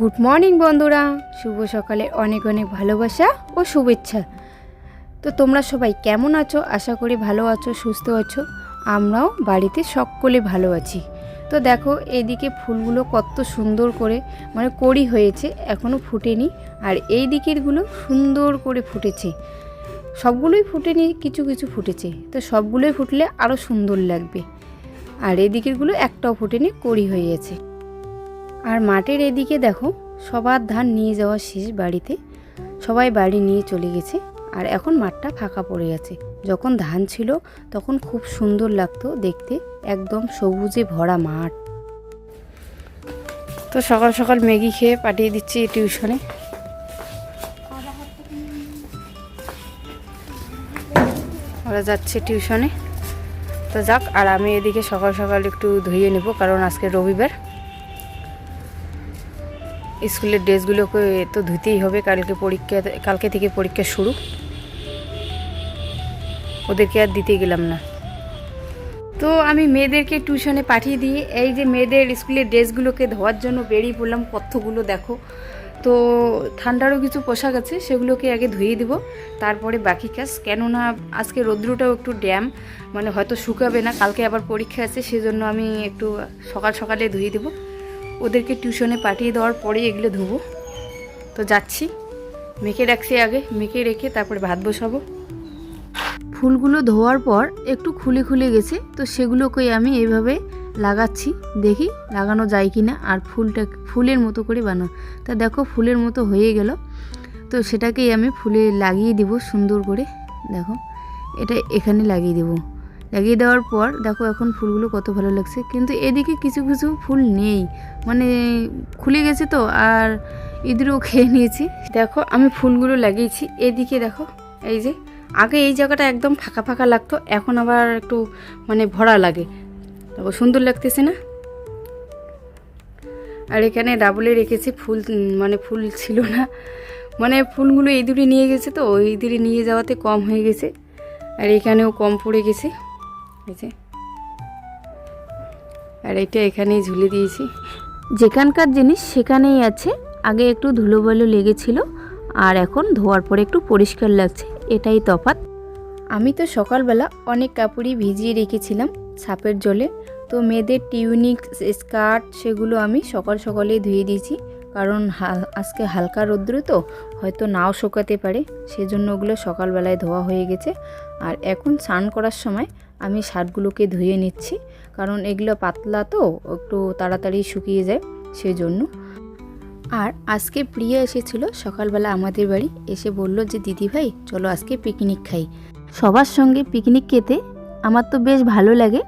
Good morning বন্ধুরা। শুভ সকালে অনেক অনেক ভালোবাসা ও শুভেচ্ছা। তো তোমরা সবাই কেমন আছো? আশা করি ভালো আছো, সুস্থ আছো। আমরাও বাড়িতে সকলে ভালো আছি। তো দেখো, এদিকে ফুলগুলো কত সুন্দর করে মানে কড়ি হয়েছে এখনও ফুটেনি। আর এই দিকেরগুলো সুন্দর করে ফুটেছে। সবগুলোই ফুটেনি, কিছু কিছু ফুটেছে। তো সবগুলোই ফুটলে আরও সুন্দর লাগবে। আর এই দিকেরগুলো একটাও ফুটেনি, কড়ি হয়ে গেছে। আর মাঠের এদিকে দেখো, সবার ধান নিয়ে যাওয়া শেষ বাড়িতে। সবাই বাড়ি নিয়ে চলে গেছে, আর এখন মাঠটা ফাঁকা পড়ে আছে। যখন ধান ছিল, তখন খুব সুন্দর লাগতো দেখতে, একদম সবুজে ভরা মাঠ। তো সকাল সকাল ম্যাগি খেয়ে পাঠিয়ে দিচ্ছি টিউশনে। ওরা যাচ্ছে টিউশনে। তো যাক, আর আমি এদিকে সকাল সকাল একটু ধুয়ে নেব, কারণ আজকে রবিবার। স্কুলের ড্রেসগুলোকে তো ধুতেই হবে, কালকে পরীক্ষা, কালকে থেকে পরীক্ষা শুরু। ওদেরকে আর দিতে গেলাম না। তো আমি মেয়েদেরকে টিউশনে পাঠিয়ে দিয়ে এই যে মেয়েদের স্কুলের ড্রেসগুলোকে ধোয়ার জন্য বেরিয়ে পড়লাম কতগুলো দেখো। তো ঠান্ডারও কিছু পোশাক আছে, সেগুলোকে আগে ধুয়ে দিব। তারপরে বাকি কাজ। কেননা আজকে রৌদ্রটাও একটু ড্যাম মানে হয়তো শুকাবে না। কালকে আবার পরীক্ষা আছে, সেজন্য আমি একটু সকাল সকালে ধুয়ে দেবো। ওদেরকে টিউশনে পাঠিয়ে দেওয়ার পরেই এগুলো ধুবো। তো যাচ্ছি। মেখে রাখছি আগে, মেখে রেখে তারপরে ভাত বসাবো। ফুলগুলো ধোয়ার পর একটু খুলে খুলে গেছে, তো সেগুলোকে আমি এইভাবে লাগাচ্ছি। দেখি লাগানো যায় কি না আর ফুলটা ফুলের মতো করে বানাও। তা দেখো ফুলের মতো হয়ে গেল। তো সেটাকেই আমি ফুলে লাগিয়ে দিব সুন্দর করে। দেখো, এটা এখানে লাগিয়ে দেবো। লাগিয়ে দেওয়ার পর দেখো এখন ফুলগুলো কত ভালো লাগছে। কিন্তু এদিকে কিছু কিছু ফুল নেই। মানে খুলে গেছে তো, আর ইঁদুরও খেয়ে নিয়েছি। দেখো আমি ফুলগুলো লাগিয়েছি। এদিকে দেখো, এই যে, আগে এই জায়গাটা একদম ফাঁকা ফাঁকা লাগতো, এখন আবার একটু মানে ভরা লাগে। দেখো, সুন্দর লাগতেছে না? আর এখানে ডাবলে রেখেছি ফুল মানে ফুল ছিল না। মানে ফুলগুলো ইঁদুরে নিয়ে গেছে তো, ওই ইঁদুরে নিয়ে যাওয়াতে কম হয়ে গেছে। আর এখানেও কম পড়ে গেছে। এই আর এটা এখানেই ঝুলে দিয়েছি। যেখানকার জিনিস সেখানেই আছে। আগে একটু ধুলোবালু লেগেছিল, আর এখন ধোয়ার পরে একটু পরিষ্কার লাগছে। এটাই তফাৎ। আমি তো সকালবেলা অনেক কাপড়ই ভিজিয়ে রেখেছিলাম ছাপের জলে। তো মেয়েদের টিউনিক, স্কার্ট সেগুলো আমি সকাল সকালেই ধুয়ে দিয়েছি। কারণ আজকে হালকা রৌদ্র তো, হয়তো নাও শোকাতে পারে। সেজন্য ওগুলো সকালবেলায় ধোয়া হয়ে গেছে। আর এখন স্নান করার সময় আমি শার্টগুলোকে ধুয়ে নিচ্ছি, কারণ এগুলো পাতলা তো, একটু তাড়াতাড়ি শুকিয়ে যায় সেজন্য। আর আজকে প্রিয়া এসেছিল সকালবেলা আমাদের বাড়ি, এসে বলল যে, দিদি ভাই, চলো আজকে পিকনিক খাই। সবার সঙ্গে পিকনিক খেতে আমার তো বেশ ভালো লাগে।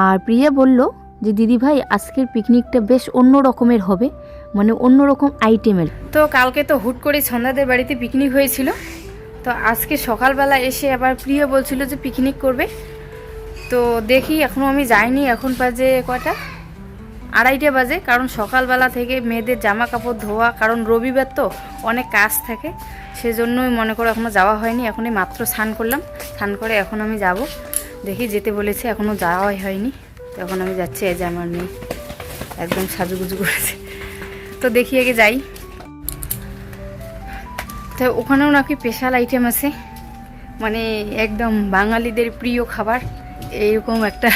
আর প্রিয়া বলল যে, দিদি ভাই, আজকের পিকনিকটা বেশ অন্য রকমের হবে মানে অন্য রকম আইটেমের তো কালকে তো হুট করে সন্ধ্যাদের বাড়িতে পিকনিক হয়েছিল। তো আজকে সকালবেলা এসে আবার প্রিয়া বলছিল যে পিকনিক করবে। তো দেখি এখনও আমি যাইনি, এখন বাজে কয়টা? আড়াইটা বাজে, কারণ সকালবেলা থেকে মেয়েদের জামা কাপড় ধোয়া, কারণ রবিবার তো অনেক কাজ থাকে, সেজন্যই মনে করো এখনও যাওয়া হয়নি, এখনই মাত্র স্নান করলাম, স্নান করে এখন আমি যাব। দেখি যেতে বলেছে এখনও যাওয়াই হয়নি, তো এখন আমি যাচ্ছি, এই যে আমার মেয়ে একদম সাজুগুজু করেছে। তো দেখি আগে যাই। তো ওখানেও নাকি স্পেশাল আইটেম আছে মানে একদম বাঙালিদের প্রিয় খাবার। এইরকম একটা,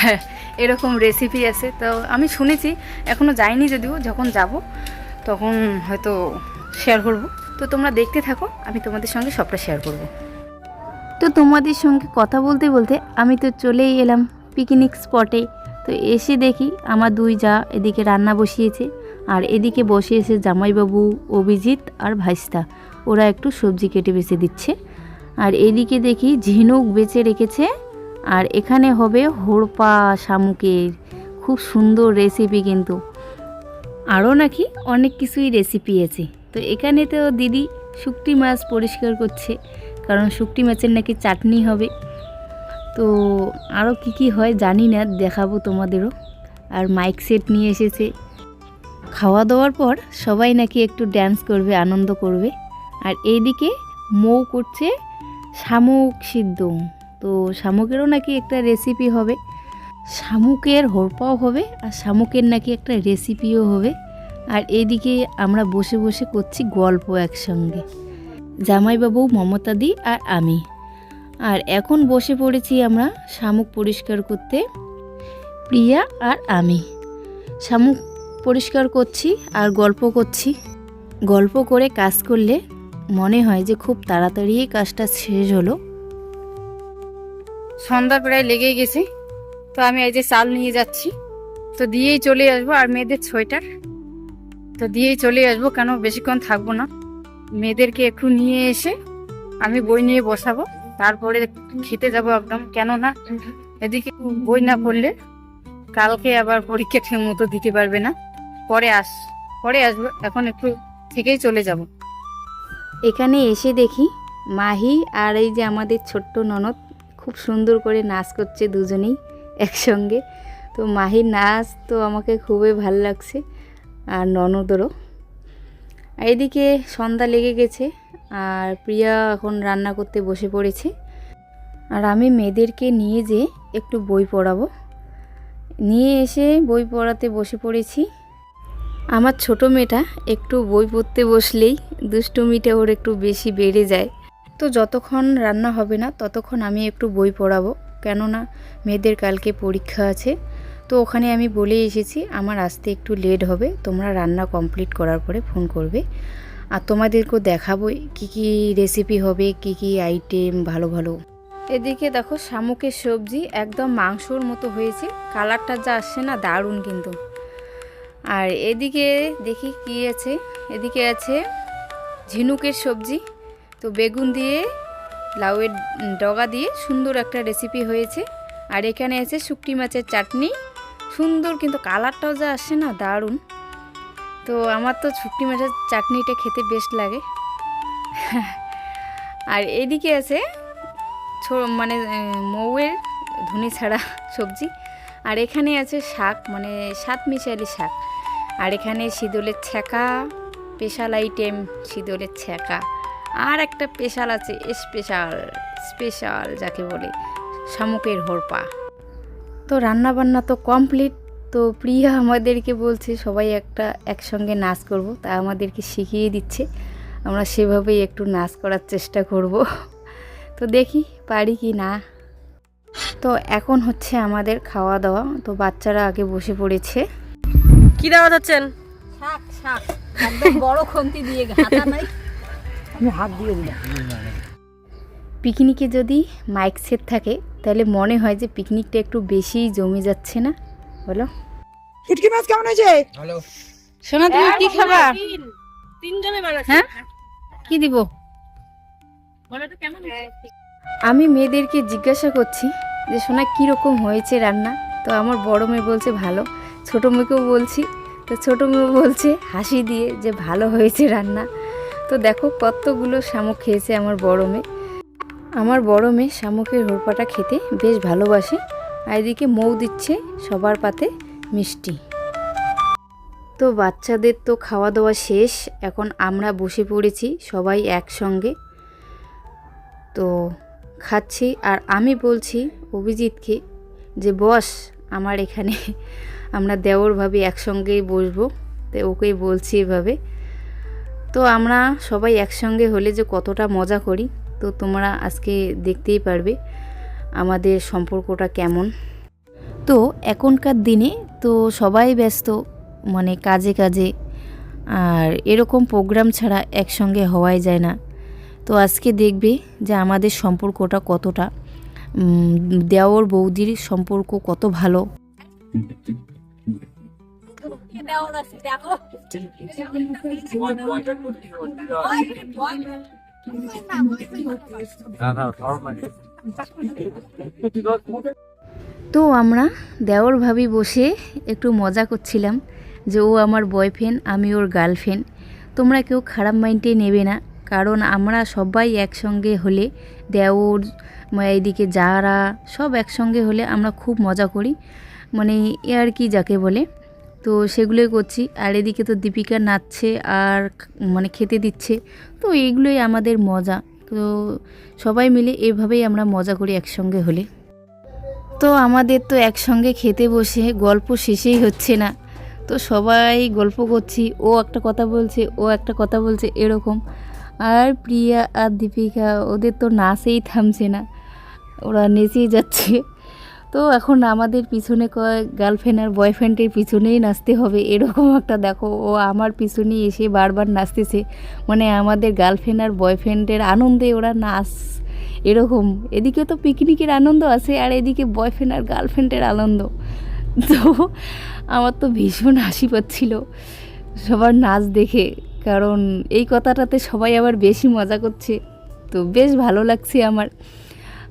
এরকম রেসিপি আছে। তো আমি শুনেছি এখনও যাইনি যদিও, যখন যাব, তখন হয়তো শেয়ার করব। তো তোমরা দেখতে থাকো, আমি তোমাদের সঙ্গে সবটা শেয়ার করব। তো তোমাদের সঙ্গে কথা বলতে বলতে আমি তো চলেই এলাম পিকনিক স্পটে তো এসে দেখি আমার দুই যা এদিকে রান্না বসিয়েছে, আর এদিকে বসিয়েছে জামাইবাবু, অভিজিৎ আর ভাইস্তা। ওরা একটু সবজি কেটে বেছে দিচ্ছে। আর এদিকে দেখি ঝিনুক বেচে রেখেছে আর এখানে হবে হোড়পা শামুকের। খুব সুন্দর রেসিপি কিন্তু। আরও নাকি অনেক কিছুই রেসিপি আছে। তো এখানে তো দিদি শুকটি মাছ পরিষ্কার করছে, কারণ শুকটি মাছের নাকি চাটনি হবে। তো আরও কি কি হয় জানি না, দেখাবো তোমাদেরও। আর মাইক সেট নিয়ে এসেছে। খাওয়া দাওয়ার পর সবাই নাকি একটু ড্যান্স করবে, আনন্দ করবে। আর এইদিকে মৌ করছে শামুক সিদ্ধ। তো শামুকেরও নাকি একটা রেসিপি হবে। শামুকের হোরপাও হবে আর শামুকের নাকি একটা রেসিপিও হবে। আর এদিকে আমরা বসে বসে করছি গল্প একসঙ্গে। জামাইবাবু, মমতাদি আর আমি। আর এখন বসে পড়েছি আমরা শামুক পরিষ্কার করতে। প্রিয়া আর আমি। শামুক পরিষ্কার করছি আর গল্প করছি। গল্প করে কাজ করলে মনে হয় যে খুব তাড়াতাড়ি কাজটা শেষ হলো। সন্ধ্যা প্রায় লেগেই গেছে। তো আমি এই যে চাল নিয়ে যাচ্ছি। তো দিয়েই চলে আসব। আর মেয়েদের সোয়েটার? তো দিয়েই চলে আসব। কেন বেশিক্ষণ থাকব না। মেয়েদেরকে একটু নিয়ে এসে আমি বই নিয়ে বসাবো। তারপরে খেতে যাব একদম। কেননা এদিকে বই না পড়লে কালকে আবার পরীক্ষা ঠিক মতো দিতে পারবে না। পরে আস, পরে আসব। এখন একটু থেকেই চলে যাব। এখানে এসে দেখি মাহি আর এই যে আমাদের ছোট্ট ননদ খুব সুন্দর করে নাচ করছে দুজনেই একসঙ্গে। তো মাহির নাচ তো আমাকে খুবই ভালো লাগছে, আর ননদেরও। এদিকে সন্ধ্যা লেগে গেছে, আর প্রিয়া এখন রান্না করতে বসে পড়েছে। আর আমি মেয়েদেরকে নিয়ে যে একটু বই পড়াবো। নিয়ে এসে বই পড়াতে বসে পড়েছি। আমার ছোট মেয়েটা একটু বই পড়তে বসলেই দুষ্টুমিটা ওর একটু বেশি বেড়ে যায়। তো যতক্ষণ রান্না হবে না, ততক্ষণ আমি একটু বই পড়াবো। কেননা মেয়েদের কালকে পরীক্ষা আছে, তো ওখানে আমি বলে এসেছি, আমার আসতে একটু লেট হবে, তোমরা রান্না কমপ্লিট করার পরে ফোন করবে। আর তোমাদেরকেও দেখাবো কি কি রেসিপি হবে, কি কি আইটেম ভালো ভালো। এদিকে দেখো শামুকের সবজি একদম মাংসর মতো হয়েছে কালারটা যা আসছে না দারুণ কিন্তু। আর এদিকে দেখি কি আছে, এদিকে আছে ঝিনুকের সবজি। তো বেগুন দিয়ে, লাউয়ের ডগা দিয়ে সুন্দর একটা রেসিপি হয়েছে। আর এখানে আছে শুকটি মাছের চাটনি। সুন্দর কিন্তু কালারটাও যা আসছে না, দারুণ। তো আমার তো শুকটি মাছের চাটনিটা খেতে বেস্ট লাগে। আর এদিকে আছে মানে মৌয়ের ধনে ছাড়া সবজি। আর এখানে আছে শাক মানে সাত মিশালি শাক। আর এখানে শীতলের ছ্যাঁকা, স্পেশাল আইটেম শীতলের ছ্যাঁকা। আর একটা স্পেশাল আছে স্পেশাল স্পেশাল যাকে বলে শামুকের হরপা। তো রান্না বান্না তো কমপ্লিট তো প্রিয়া আমাদেরকে বলছে সবাই একটা একসঙ্গে নাচ করব তা আমাদেরকে শিখিয়ে দিচ্ছে। আমরা সেভাবেই একটু নাচ করার চেষ্টা করব। তো দেখি পারি কি না। তো এখন হচ্ছে আমাদের খাওয়া দাওয়া তো বাচ্চারা আগে বসে পড়েছে। কি দাওয়া হচ্ছেন শাক শাক। একদম বড় খন্তি দিয়ে হাতা নাই পিকনিকে যদি মাইক সেট থাকে তাহলে মনে হয় যে পিকনিকটা একটু বেশিই জমে যাচ্ছে না? বলো। শুটকি মাছ কেমন হয়েছে? শোনা তুমি কি খাবা? তিনজনে বানাচ্ছে। হ্যাঁ? কি দিব? বলো তো কেমন আমি মেয়েদেরকে জিজ্ঞাসা করছি যে সোনা কীরকম হয়েছে রান্না? তো আমার বড় মেয়ে বলছে ভালো। ছোটো মেয়েকেও বলছি তো ছোটো মেয়ে বলছে হাসি দিয়ে যে ভালো হয়েছে রান্না। তো দেখো কতগুলো শামুক খেয়েছে আমার বড় মেয়ে। আমার বড় মেয়ে শামুকের হোরপাটা খেতে বেশ ভালোবাসে আর এদিকে মৌ দিচ্ছে সবার পাতে মিষ্টি। তো বাচ্চাদের তো খাওয়া দাওয়া শেষ, এখন আমরা বসে পড়েছি সবাই একসঙ্গে। তো খাচ্ছি আর আমি বলছি অভিজিৎকে যে, বস, আমার এখানে আমরা দেওর ভাবি একসঙ্গেই বসবো। তো ওকেই বলছি এভাবে। তো আমরা সবাই একসঙ্গে হলে যে কতটা মজা করি, তো তোমরা আজকে দেখতেই পারবে আমাদের সম্পর্কটা কেমন। তো এখনকার দিনে তো সবাই ব্যস্ত মানে কাজে কাজে, আর এরকম প্রোগ্রাম ছাড়া একসঙ্গে হওয়াই যায় না। তো আজকে দেখবে যে আমাদের সম্পর্কটা কতটা দেওর বৌদির সম্পর্ক কত ভালো। তো আমরা দেওর ভাবি বসে একটু মজা করছিলাম যে ও আমার বয়ফ্রেন্ড আমি ওর গার্লফ্রেন্ড তোমরা কেউ খারাপ মাইন্ডে নেবে না, কারণ আমরা সবাই একসঙ্গে হলে দেওর এইদিকে যারা সব একসঙ্গে হলে আমরা খুব মজা করি। মানে এ আর কি যাকে বলে। তো সেগুলোই করছি। আর এদিকে তো দীপিকা নাচছে আর মানে খেতে দিচ্ছে। তো এইগুলোই আমাদের মজা। তো সবাই মিলে এভাবেই আমরা মজা করি একসঙ্গে হলে। তো আমাদের তো একসঙ্গে খেতে বসে গল্প শেষেই হচ্ছে না। তো সবাই গল্প করছি, ও একটা কথা বলছে, ও একটা কথা বলছে এরকম। আর প্রিয়া আর দীপিকা, ওদের তো নাচেই থামছে না। ওরা নেচেই যাচ্ছে। তো এখন আমাদের পিছনে কয় গার্লফ্রেন্ড আর বয়ফ্রেন্ডের পিছনেই নাচতে হবে, এরকম একটা দেখো, ও আমার পিছনে এসে বারবার নাচতেছে। মানে আমাদের গার্লফ্রেন্ড আর বয়ফ্রেন্ডের আনন্দে ওরা নাচ, এরকম। এদিকে তো পিকনিকের আনন্দ আছে, আর এদিকে বয়ফ্রেন্ড আর গার্লফ্রেন্ডের আনন্দ। তো আমার তো ভীষণ হাসি পাচ্ছিল সবার নাচ দেখে, কারণ এই কথাটাতে সবাই আবার বেশি মজা করছে। তো বেশ ভালো লাগছে আমার।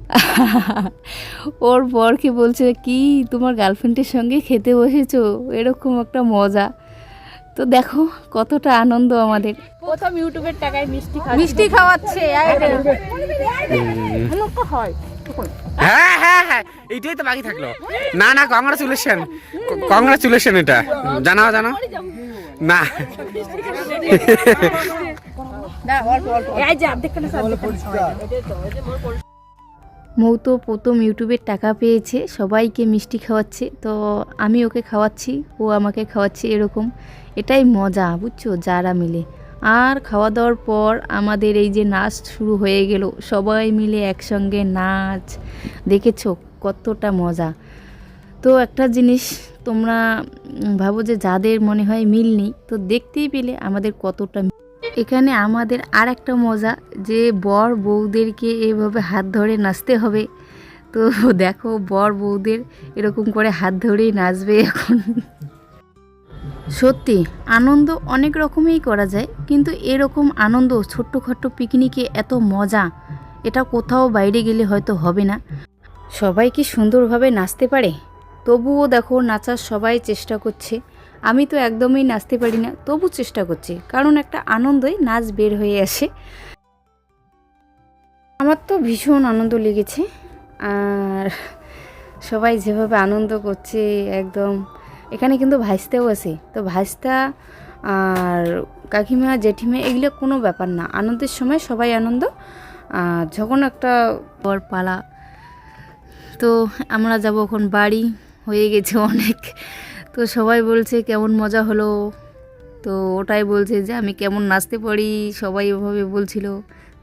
ওর বরকে বলছে কি তোমার গার্লফ্রেন্ডের সঙ্গে খেতে বসেছো? এরকম একটা মজা। তো দেখো কতটা আনন্দ আমাদের। প্রথম ইউটিউবের টাকায় মিষ্টি মিষ্টি খাওয়াচ্ছে হ্যাঁ হ্যাঁ হ্যাঁ এইটাই তো বাকি থাকল। না না কংগ্রাচুলেশন কংগ্রাচুলেশন এটা। জানাও জানাও না। এই যে অর্ধেক খানা মৌ তো প্রথম ইউটিউবের টাকা পেয়েছে, সবাইকে মিষ্টি খাওয়াচ্ছে। তো আমি ওকে খাওয়াচ্ছি, ও আমাকে খাওয়াচ্ছে এরকম। এটাই মজা, বুঝছ? যারা মিলে। আর খাওয়া দাওয়ার পর আমাদের এই যে নাচ শুরু হয়ে গেল, সবাই মিলে একসঙ্গে নাচ। দেখেছ? কতটা মজা। তো একটা জিনিস তোমরা ভাবো যে যাদের মনে হয় মিল নেই, তো দেখতেই পেলে আমাদের কতটা। এখানে আমাদের আর একটা মজা যে বর বউদেরকে এভাবে হাত ধরে নাচতে হবে। তো দেখো বর বউদের এরকম করে হাত ধরেই নাচবে এখন। সত্যি, আনন্দ অনেক রকমেই করা যায়, কিন্তু এরকম আনন্দ ছোট্টখাট্ট পিকনিকে এত মজা, এটা কোথাও বাইরে গেলে হয়তো হবে না। সবাই কি সুন্দরভাবে নাচতে পারে? তবুও দেখো নাচার সবাই চেষ্টা করছে। আমি তো একদমই নাচতে পারি না, তবু চেষ্টা করছি, কারণ একটা আনন্দই নাচ বের হয়ে আসে। আমার তো ভীষণ আনন্দ লেগেছে, আর সবাই যেভাবে আনন্দ করছে, একদম, এখানে কিন্তু ভাইস্তাও আছে, তো ভাইস্তা আর কাকিমা, জেঠিমা, এগুলো কোনো ব্যাপার না, আনন্দের সময় সবাই আনন্দ, আর যখন একটা বর পালা, তো আমরা যাব এখন বাড়ি, হয়ে গেছে অনেক। তো সবাই বলছে, কেমন মজা হলো? তো ওটাই বলছে যে, আমি কেমন নাচতে পারি? সবাই ওভাবে বলছিল।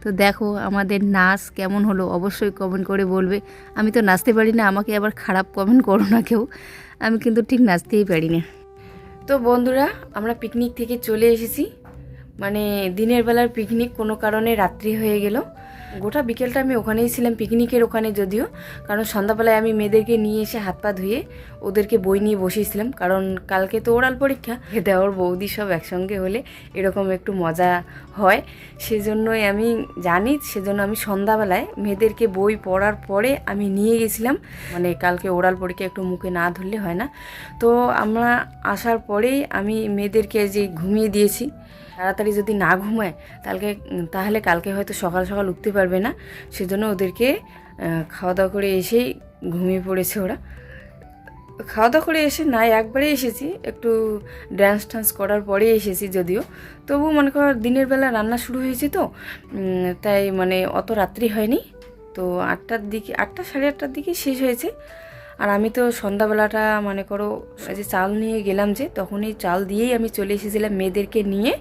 তো দেখো আমাদের নাচ কেমন হলো, অবশ্যই কমেন্ট করে বলবে। আমি তো নাচতে পারি না, আমাকে আবার খারাপ কমেন্ট করো না কেউ। আমি কিন্তু ঠিক নাচতেই পারি না। তো বন্ধুরা, আমরা পিকনিক থেকে চলে এসেছি। মানে দিনের বেলার পিকনিক কোনো কারণে রাত্রি হয়ে গেল। গোটা বিকেলটা আমি ওখানেই ছিলাম, পিকনিকের ওখানে যদিও। কারণ সন্ধ্যাবেলায় আমি মেয়েদেরকে নিয়ে এসে হাত পা ধুয়ে ওদেরকে বই নিয়ে বসিয়েছিলাম। কারণ কালকে তো ওরাল পরীক্ষা দেওয়ার বৌদি সব একসঙ্গে হলে এরকম একটু মজা হয়। সেজন্যই আমি জানি, সেজন্য আমি সন্ধ্যাবেলায় মেয়েদেরকে বই পড়ার পরে আমি নিয়ে গেছিলাম। মানে কালকে ওরাল পরীক্ষা একটু মুখে না ধরলে হয় না। তো আমরা আসার পরেই আমি মেয়েদেরকে যে ঘুমিয়ে দিয়েছি তাড়াতাড়ি যদি না ঘুমায়, তাহলে তাহলে কালকে হয়তো সকাল সকাল উঠতে পারবে না। সেজন্য ওদেরকে খাওয়া দাওয়া করে এসেই ঘুমিয়ে পড়েছে ওরা। খাওয়া দাওয়া করে এসে না, একবারে এসেছি। একটু ড্যান্স ট্যান্স করার পরে এসেছি যদিও। তবু মনে কর, দিনের বেলা রান্না শুরু হয়েছে তো। তাই মানে অত রাত্রি হয়নি। তো আটটার দিকে, আটটা সাড়ে আটটার দিকে শেষ হয়েছে। আর আমি তো সন্ধ্যাবেলাটা মনে করো যে চাল নিয়ে গেলাম যে তখন এই চাল দিয়েই আমি চলে এসেছিলাম মেয়েদেরকে নিয়ে।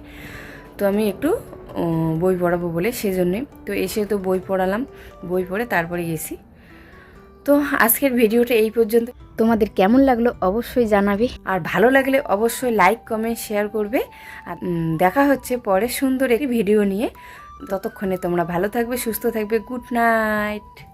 তো আমি একটু বই পড়াবো বলে সেজন্যে। তো এসে তো বই পড়ালাম, বই পড়ে তারপরে গেছি। তো আজকের ভিডিওটা এই পর্যন্ত। তোমাদের কেমন লাগল অবশ্যই জানাবে। আর ভালো লাগলে অবশ্যই লাইক কমেন্ট শেয়ার করবে। আর দেখা হচ্ছে পরে সুন্দর একটি ভিডিও নিয়ে। ততক্ষণে তোমরা ভালো থাকবে, সুস্থ থাকবে। Good night